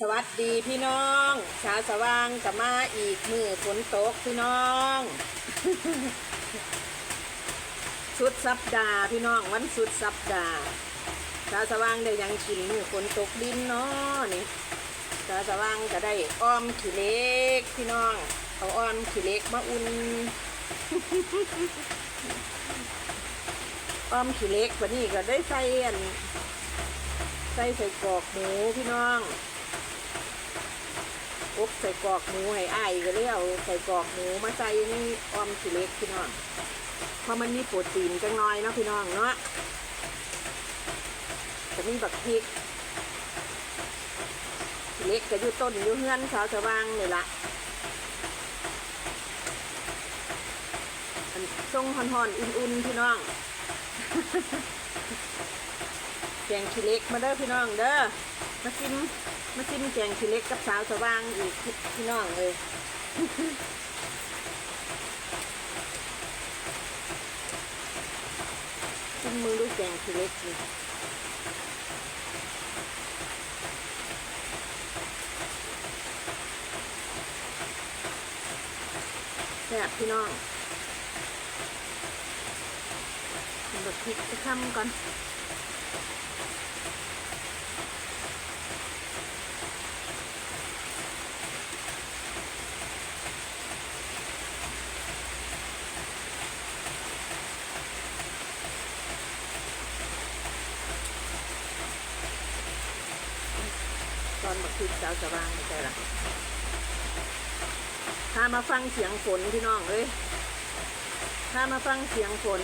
สวัสดีพี่น้องชาสว่างจะมาอีกมือฝนตกพี่น้อง สุดสัปดาห์พี่น้องวันสุดสัปดาห์ชาสว่างได้ยังกินมือฝนตกดินเนาะนี่ชาสว่างก็ได้อ้อมขี้เล็กพี่น้องเอาอ้อมขี้เล็กมาอุ่นอ้อมขี้เล็กวันนี้ก็ได้ใส่อันใส่ใส่กรอกหมูพี่น้อง อบใส่กรอกหมูให้อ้ายก็เลยเอาใส่กรอกหมูมาใส่ในออมขี้เล็กพี่น้องเพราะมันมีโปรตีนจังน้อยเนาะพี่น้องเนาะจะมีบักพริกขี้เล็กก็อยู่ต้นอยู่เฮือนสาวสว่างเลยละอันทรงห่อนๆอุ่นๆพี่น้องแกงขี้เล็กมาเด้อพี่น้องเด้อมาชิม มาชิมแกงขี้เล็กกับสาวสว่างอีกพี่น้องเลยชิมมือด้วยแกงขี้เล็กนี่แซ่บพี่น้องกินแบบพริกจะค้ำก่อน ตอนบักพริกสาวสว่างไม่ใช่ละ ถ้ามาฟังเสียงฝนพี่น้องเอ้ยถ้ามาฟังเสียงฝน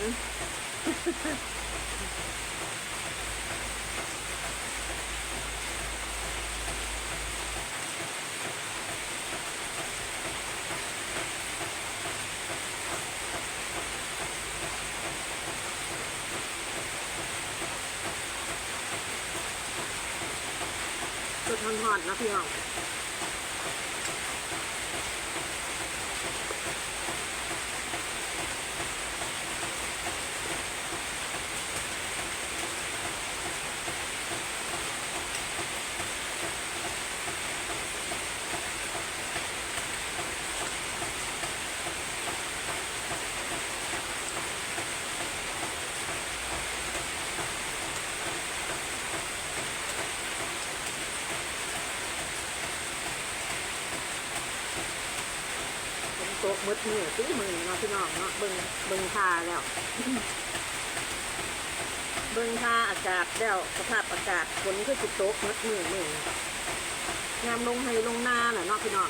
กมืดมือซื้อมือเนาะพี่น้องเนาะเบิ่งเบิ่งทาแล้ว เบิ่งทาอากาศแล้วสภาพอากาศฝนก็จะตกมืดมือมืองามลงให้ลงหน้าแหละเนาะพี่น้องง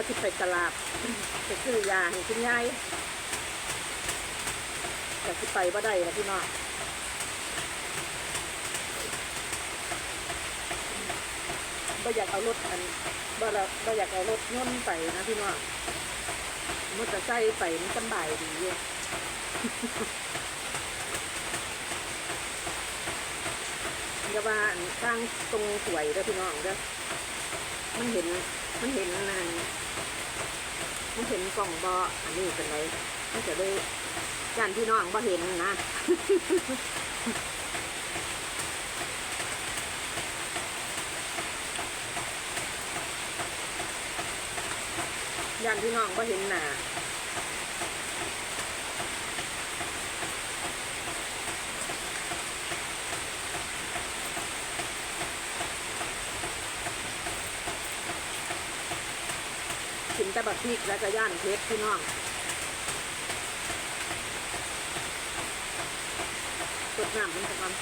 ว่าที่ไปตลาดไปซื้อยาให้คุณยายแต่ที่ไปว่าได้นะพี่น้องบ่อยากเอารถอันบ่เราบ่อยากเอารถย่นไปนะพี่น้องมอเตอร์ไซค์ไปมันสบายดีอยู่ย่าว่าอันทางตรงสวยเด้อพี่น้องเด้อมันเห็น มันเห็นนั่น มันเห็นกล่องบออันนี้เป็นไรมันจะเลยการพี่น้องบ่เห็นนะยันพี่น้องบ่เห็นหนา แต่บักพริกแล้วก็ย่านเพชรพี่น้องสดน้ำมันจะความ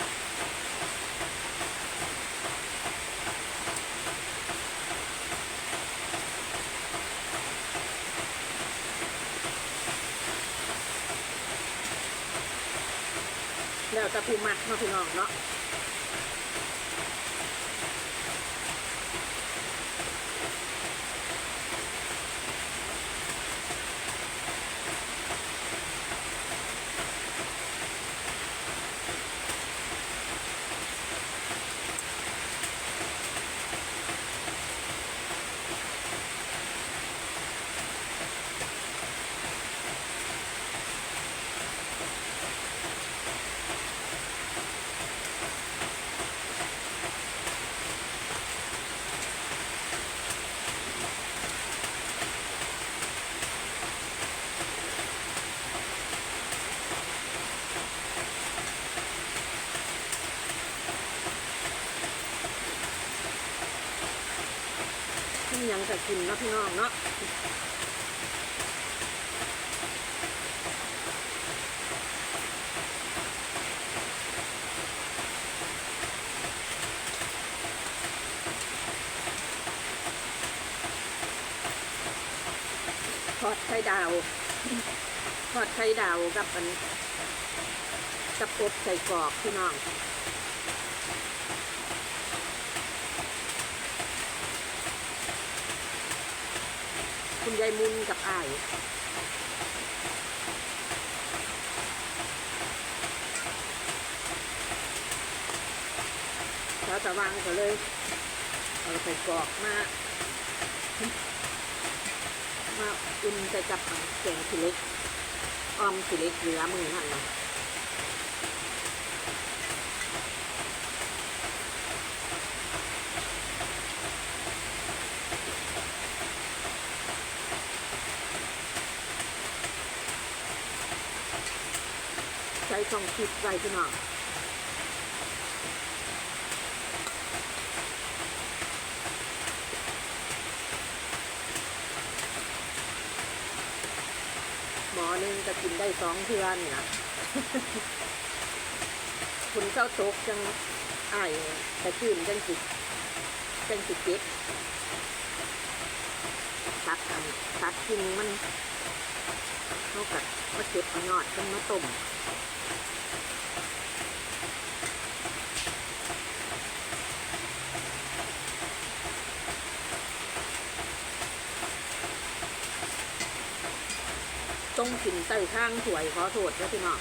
แล้วแต่ผู้มักเนาะพี่น้องเนาะ ที่ยังจะกินเนาะพี่น้องเนาะทอดไข่ดาวทอดไข่ดาวกับอันกับอบใส่กรอกพี่น้อง คุณยายมุนกับอ้ายชาวตะวังก็เลยเอาไปกรอกมา มาอุ่นไปกับแกงขี้เล็กออมขี้เล็กเหลือมือนั่นนะ ใช้ช่องคิดไว้พี่น้องหมอหนึ่งจะกินได้สองเทือนนะคุณเจ้าตกจังไอ้แต่จื่นจังสิตจังสิตเก็บตัดอันตัดกินมันเท่ากับมาเก็บเอายอดมันมาต้ม ต้องกินใต้ข้างถวยขอโทษนะพี่น้อง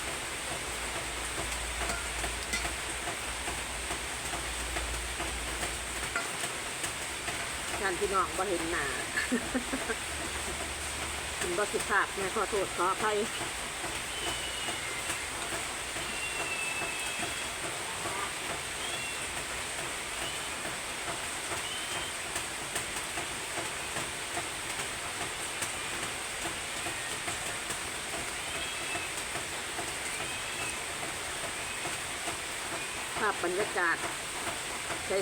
กานพี่น้องบ่เห็นหนาคุณบ่สุภาพแม่ขอโทษขออภัยภาพบรรยากาศ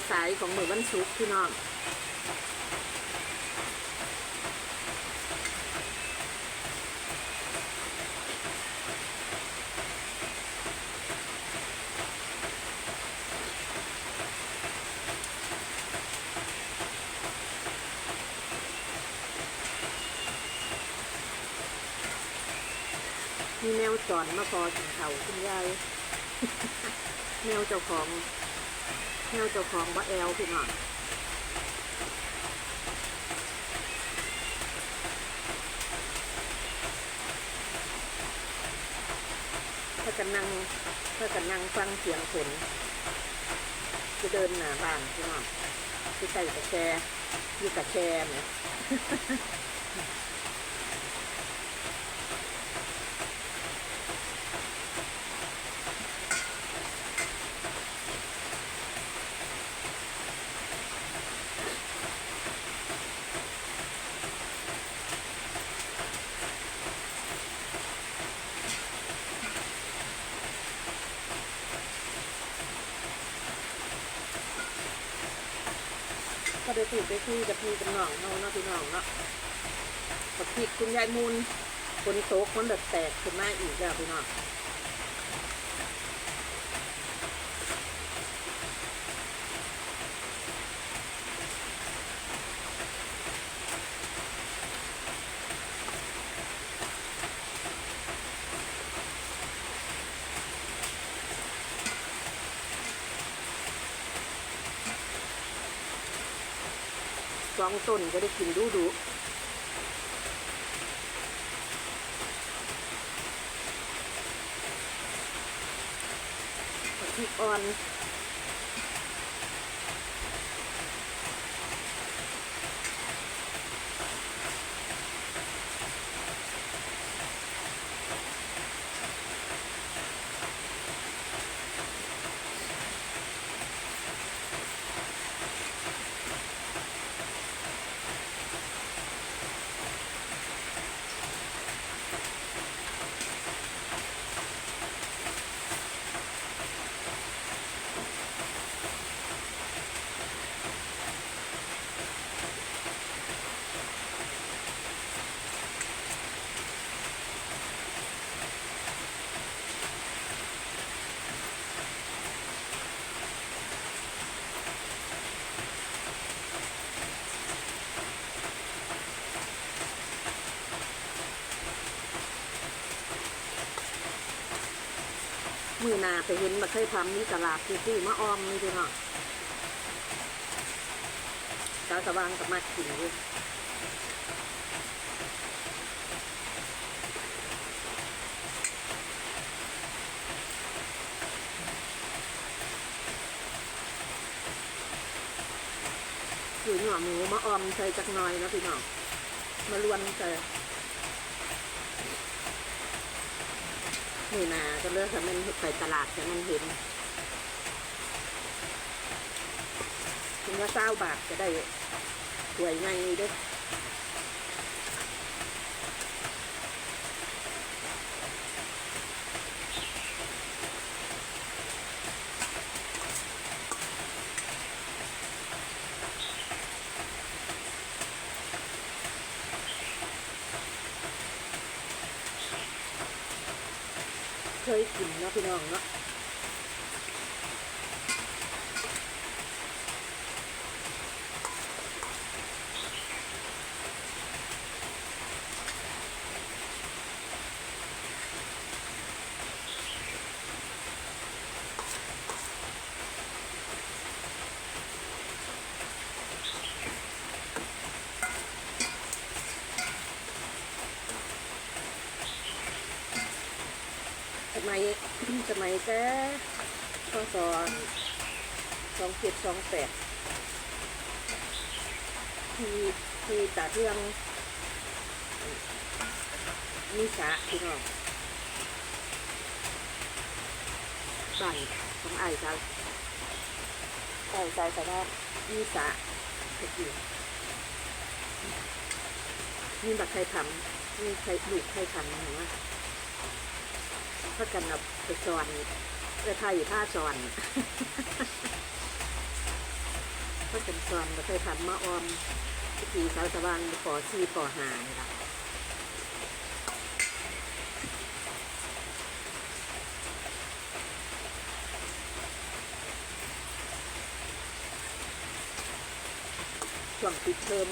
สายของมือวันศุกร์พี่น้องมีแมวจอนมาพอถึงเขาคุณยายแมวเจ้าของ แมวเจ้าของบ่แอลพี่น้องถ้ากันนั่งถ้ากันนั่งฟังเสียงฝนจะเดินหน้าบ้านพี่น้องที่ใส่กระแชอยู่กระแชเนี่ย ได้ถูกได้คุยกับพี่กับน้องเนาะเนาะพี่น้องเนาะผักพริกคุณยายมูลฝนตกมันแบบแตกขึ้นมาอีกแล้วพี่น้อง องต้นก็ได้กินดูดูพริกอ่อน มือนาไปเห็นมาเคยทำนี่ตลาดที่ซื้อมาออมนี่พี่น้องสาวสว่างกับมากินอยู่อยู่หน่อหมูมาออมใส่จักหน่อยแล้วพี่น้อง มาลวนใส่ นี่นาก็เลือกให้มันไปตลาดให้มันเห็นถึงว่าเศร้าบาทจะได้สวยไงเด้ว เคยกินเนาะพี่น้องเนาะสมัย สมัยแต่พศ สองเจ็ดสองแปดที่ที่ตาเทืองนิสาพี่น้องบ้านของไอ้ายจ้าไอ้ายใจแต่ว่านิสาตะกี้นี่บักใครทำนี่ใครลูกใครทำเห็นไหมพากันเอาไปสอนไปไทยผ้าสอน พากันสอนมาเคยทำมาออมพิธีสาวสว่างปอซีปอหานี่ละช่วงปิดเทอม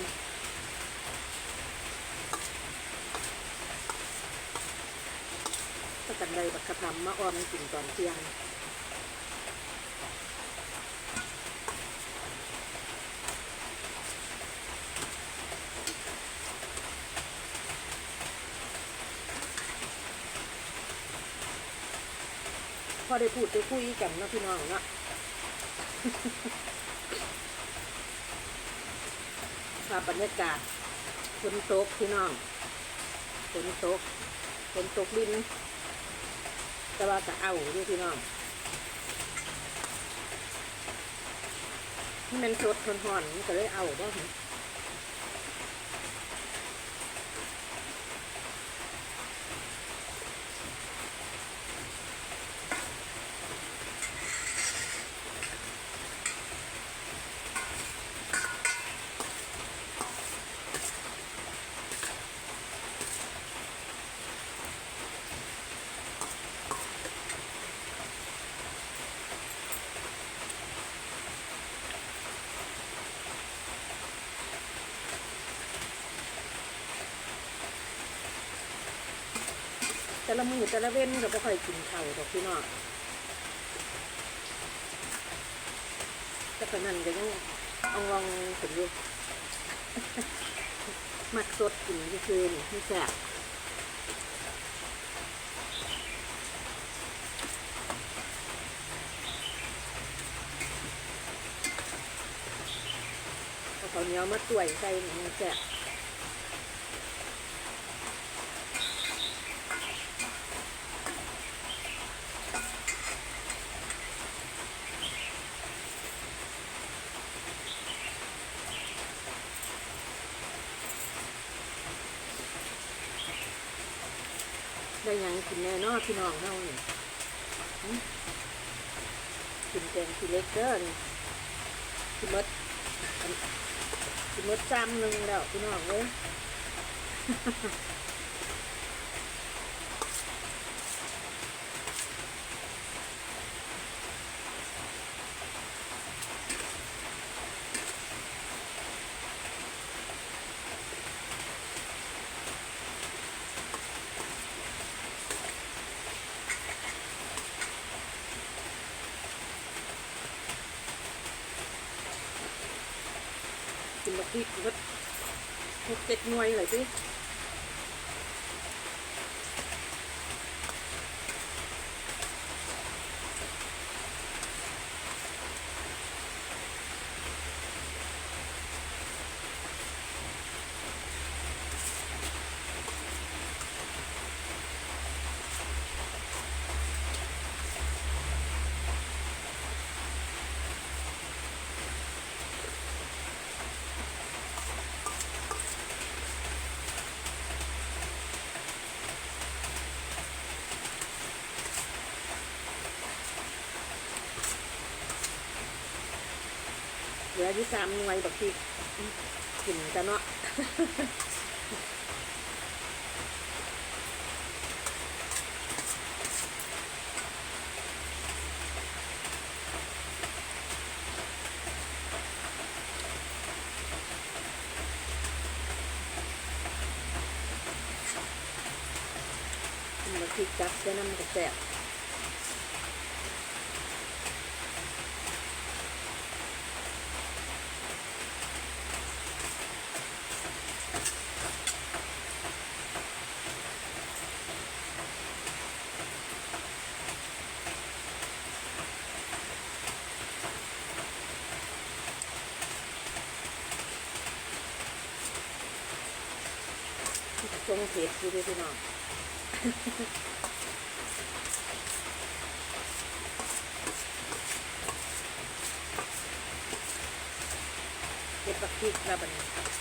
พากันได้บักกระทำมาออมกินตอนเที่ยง อได้พูดได้คุยกันนะพี่น้องนะภาพบรรยากาศฝนตกพี่น้องฝนตกฝนตกดินแต่ว่าจะเอาอยู่พี่น้องนี่มันสดทนหอนๆก็เลยเอาบ่หนิ แต่ละมือแต่ละเว้นก็บ่ค่อยกินข้าวดอกพี่น้องแต่ขนั้นก็ยังเอาลองถึงอยู่มักสดกินก็คือนี่ที่แซ่บเข้าวเหนียวมาต่วยใส่หนี่มันแซ่บ ยังกินแน่นอนพี่น้องเฮานี่หึกินแกงขี้เล็กเด้อนี่กินมดอันกินมดจำหนึ่งแล้วพี่น้องเว้ย กินบักพริกก็หกเจ็ ดหน่วยเลยสิเหลืออยู่สามหน่วยบักพริกกินกันเนาะ กินบักพริกจับเส้นน้ำกระแสบ ทร งเผ็ดอยู่ด้วยพี่น้องเผ็ดปักพริกแล้วบัดนี้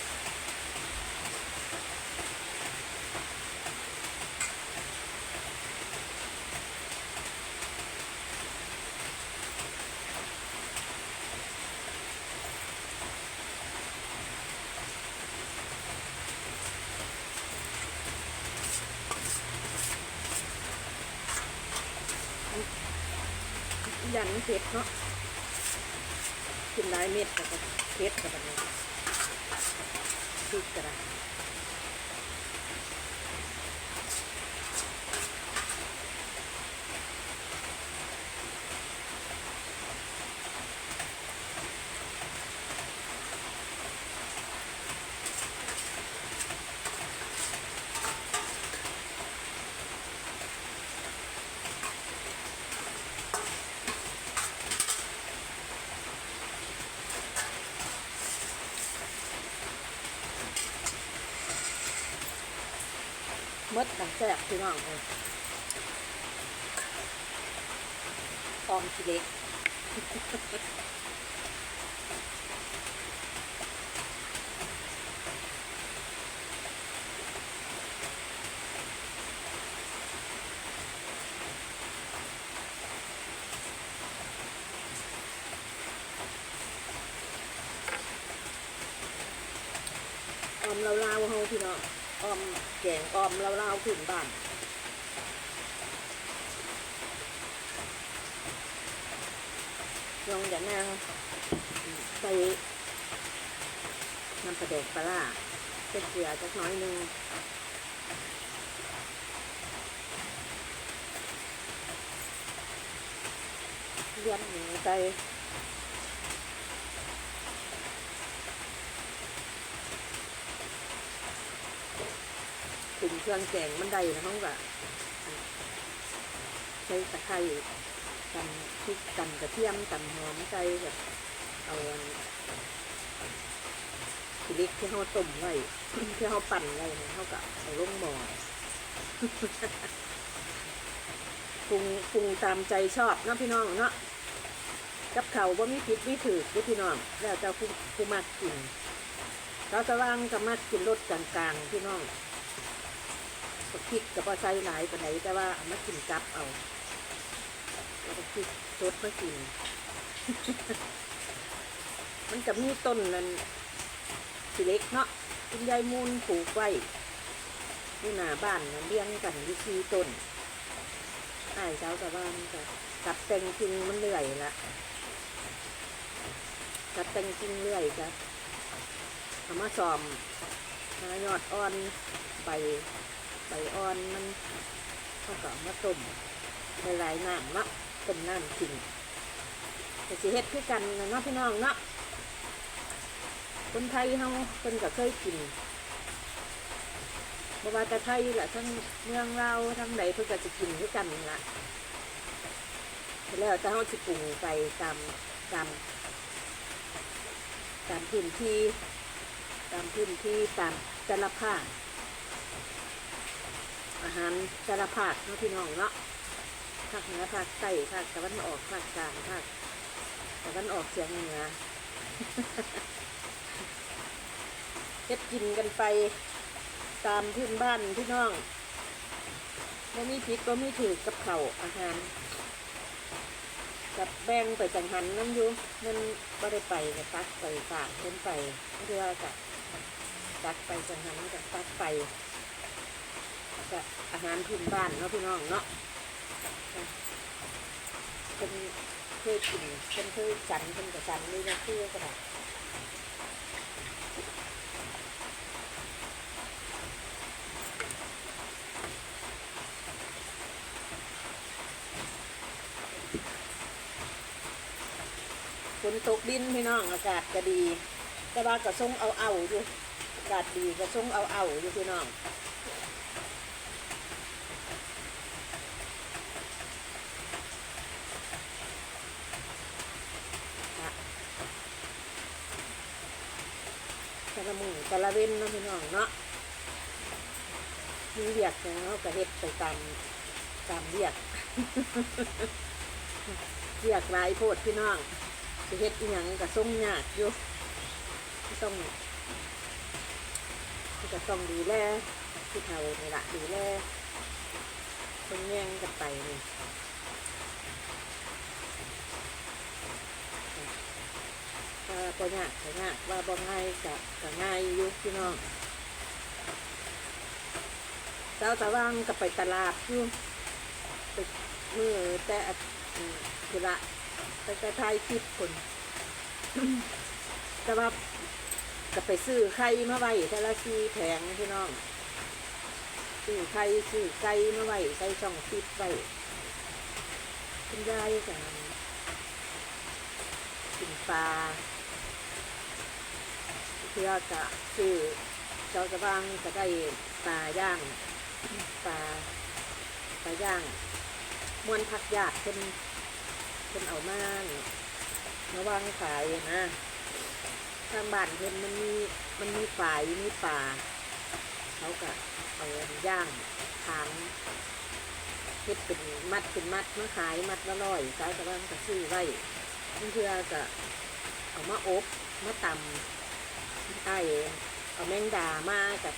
ยันเผ็ดเนาะกินหลายเม็ดแต่ก็เผ็ดกับบัดนี้พริกกระดาษ บพี่น้องเลยฟองทีเล็ก แกงอ้อมเราเราขึ้นบ้านลงจากนั่งใส่น้ำประเด็กปลาเกลือจักน้อยนึงเลี้ยงหมูใส่ เครื่องแกงมันได้นะห้องแบบใช้ตะไคร้กันพริกกันกระเทียมกันหอมใส่แบบเอาอันทีเล็กที่เขาต้มไว้ที่เขาปั่นไว้เนี่ยเขาก็เอาลงหม้อปรุงปรุงตามใจชอบเนาะพี่น้องเนาะกับเขาว่ามีผิดมีถือด้อพี่น้องแล้วแต่ผู้ผู้มักกินเราจะว่างก็มักกินรสกลางๆพี่น้อง พริกกับปลาไซหลายปานไหนแต่ว่าเอามากินกับเอาแล้วก็พริกสดมากิน มันจะมีต้นนั้นสีเล็กเนาะคุณยายมูลปลูกไว้ที่หน้าบ้านนะเลี้ยงกันอยู่สี่ต้นไอ้ายเจ้ากับบ้านจะกัดแต่งจริงมันเลื่อยละกัดแต่งจริงเลื่อยจ้ะเอามาซ้อมหายอดอ่อนใบ ใบอ่อนมันเขาก็เอามาต้มหลายๆน้ำเนาะต้มน้ำกินแต่สิเฮ็ดคือกันนะเนาะพี่น้องเนาะคนไทยเฮาเพิ่นก็เคยกินบ่ว่าแต่ไทยแหละทั้งเมืองเราทั้งใดเพิ่นก็จะกินด้วยกันนั่นละแล้วแต่เฮาสิปรุงไปตามตามตามพื้นที่ ตามพื้นที่ตามแต่ละภาค อาหารแต่ละภาคเนาะพี่น้องเนาะภาคเหนือภาคใต้ภาคตะวันออกภาคกลางภาคตะวันออกเฉียงเหนือเฮ็ดกินกันไปตามพื้นบ้านพี่น้องบ่มีผิดบ่มีถือกับเข่าอาหารกับแบ่งไปจังหันน้ำอยู่นั่นบ่ได้ไปก็ตักไปฝากเพิ่นไปเพื่อกับตักไปจังหันกับตักไป ก็อาหารพื้นบ้านเนาะพี่น้องเนาะค่ะเพิ่นเคยกินเพิ่นเคยสันเพิ่นก็สันนี่นะเพื่อก็ได้ฝนตกดินพี่น้องอากาศก็ดี แต่ว่าก็ทรงเอาเอาอยู่อากาศดีก็ทรงเอาเอาอยู่พี่น้องค่ะแต่ ละเว้นเนาะพี่น้องเนาะมีเรียกนะเขาก็เฮ็ดไปตามตามเรียกเรียกหลายโพดพี่น้องสิเฮ็ดอีหยังก็ส่งยากอยู่ก็ต้องก็ต้องดูแลผู้เฒ่านี่ละดูแลคนแย่งกันไปนี่ ถ้าบ่ยากก็ยากว่าบ่ง่ายก็ก็ง่ายอยู่พี่น้องเช้าตะว่างก็ไปตลาดอยู่ไปมือแต่อันอืมธุระไปกระทายคลิปคนแต่ว่าก็ไปซื้อไข่มาไว้แต่ละซีแผงพี่น้องซื้อไข่ซื้อไก่มาไว้ใส่ช่องฟิตไว้คุณยายกันกินปลา เพื่อจะซื้อเจ้าจะบางจะได้ปลาย่างปลาปลาย่างมวนผักยาดเป็นเป็นเอามาเนี่ยมาวางขายนะทางบ้านเพิ่นมันมีมันมีฝ่ายมีป่าเขาก็เอาย่างทางเฮ็ดเป็นมัดเป็นมัดมาขายมัดละร้อยสายตะวันก็ซื้อไว้เพื่อจะเอามาอบมาตำ ไอ้เอาแมงดามากับ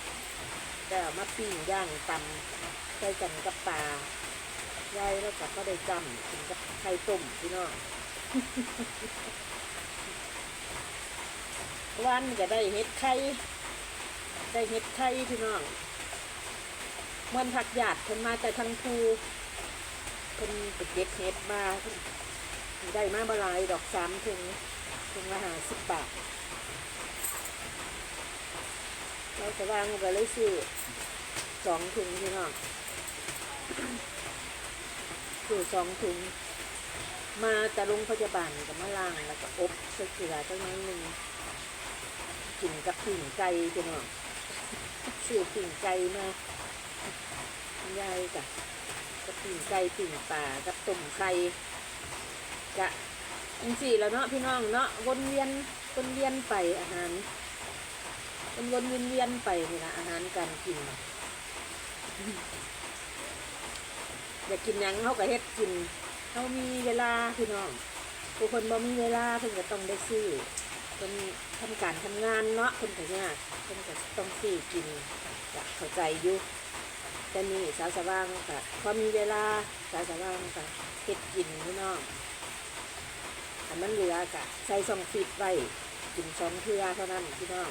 แต่เอามาปิ้งย่างตำใส่กันกับปลายายแล้วก็ก็ได้จำถึงกับไข่ต้มพี่น้องวันก็ได้เห็ดไข่ได้เห็ดไข่พี่น้องมันผักหยาดเพิ่นมาแต่ทางภูเพิ่นไปเก็บเห็ดมาได้มาบลายดอกสามถุงถุงละห้าสิบบาท เราจะวางก็เลยซื้อสองถุงพี่น้องคือสองถุง มาแต่โรงพยาบาลกับมาล้างแล้วก็อบใส่เกลือจังน้อยหนึ่งกินกับปิ่งไก่พี่น้องซื้อปิ่งไก่มาคุณยายกะกับปิ่งไก่ปิ่งปลากับต้มไข่กะจังสี่แล้วเนาะพี่น้องเนาะวนเวียนวนเวียนไปอาหาร วนวนวนเวียนไปนี่ละอาหารการกินอยากกินยังเขาก็เฮ็ดกินเขามีเวลาพี่น้องผู้คนบ่มีเวลาเพิ่นก็ต้องได้ซื้อเพิ่นทำการทำงานเนาะเพิ่นก็ยากเพิ่นก็ต้องซื้อกินก็เข้าใจอยู่แต่นี่สาวสว่างก็พอมีเวลาสาวสว่างก็เฮ็ดกินพี่น้องอันมันเหลือก็ใส่ซองฟิตไว้กินสองเทื่อเท่านั้นพี่น้อง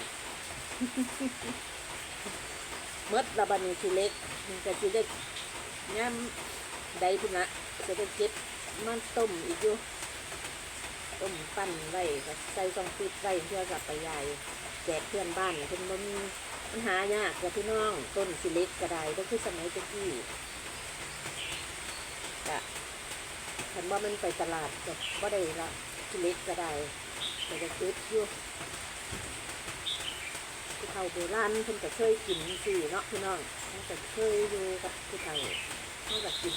เมดระบัดนี้ทีเล็กมันก็สิได้ย่ำใดพุ่นละจะได้เก็บมันต้มอีกอยู่ต้มปั้นไว้ก็ใส่ซองฟิตไว้เพื่อกับไปยายแจกเพื่อนบ้านเพิ่นบ่มีปัญหายากกับพี่น้องต้นสิเล็กก็ได้ก็คือสมัยตะกี้ก็คันว่ามันไปตลาดก็บ่ได้ละสิเล็กก็ได้แต่จะติดอยู่ เฒ่าโบราณเพิ่นก็เคยกินสิเนาะพี่น้องมันก็เคยอยู่กับผู้เฒ่าเขาก็กิน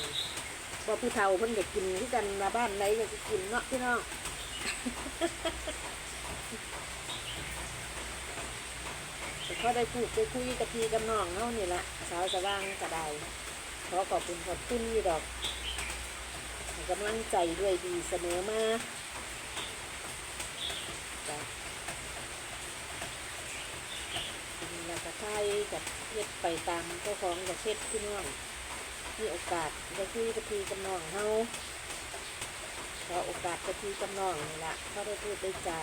ว่ผู้เฒ่าเพิ่นก็กินที่กันมาบ้านไหนก็จะกินเนาะพี่น้องแต่เขาได้พูดได้คุยกับพี่กับน้องเนานี่แหละสาวสว่างก็ได้ขอขอบคุณขอบคุณอยู่ดอกกำลังใจด้วยดีเสมอมาจ้ะเป็นแล้วก็ไทยกับเฮ็ด ไปตามเจ้าของกับเฮ็ดพี่น้องมีโอกาสได้คุยกับพี่กับน้องเฮาขอโอกาสกับพี่กับน้องนี่ละเขาได้พูดได้จา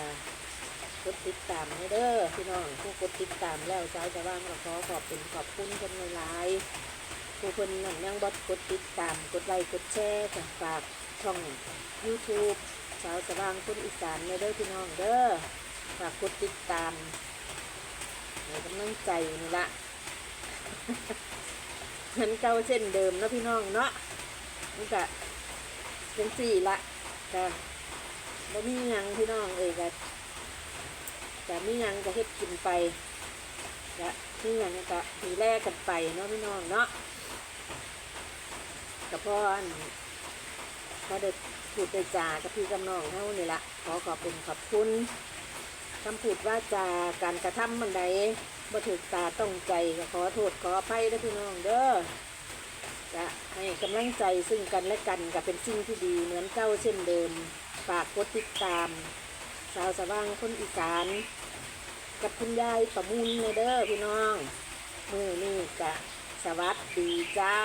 กดติดตามให้เด้อพี่น้องผู้กดติดตามแล้วเจ้าจะว่างเราขอขอบคุณขอบคุณคนหลายผู้คนนั่นยังบดกดติดตามกดไลค์กดแชร์จากฝากช่อง YouTube สาวสว่างคนอีสานเลยเด้อพี่น้องเด้อฝากกดติดตามให้กำลังใจนี่ละ หมือนเก่าเส้นเดิมเนาะพี่น้องเนาะมันก็เป็นสี่ละก็บ่มีหยังพี่น้องเอ้ยก็จะมีหยังก็เฮ็ดกินไปก็มีหยังก็ดูแลกันไปเนาะพี่น้องเนาะก็พออันพอได้พูดได้จากับพี่กับน้องเฮานี่ละขอขอบคุณขอบคุณคำพูดว่าจาการกระทำมันใด บ่ถูกตาต้องใจก็ขอโทษขออภัยด้พี่น้องเด้อจะให้กำลังใจซึ่งกันและกันกับเป็นสิ่งที่ดีเหมือนเก้าเช่นเดิมฝากกดติดตาม สาวสว่างคนอีสาน กับคุณยายประมุนเนเด้อพี่น้องมือนี่กะสวัสดีจ้า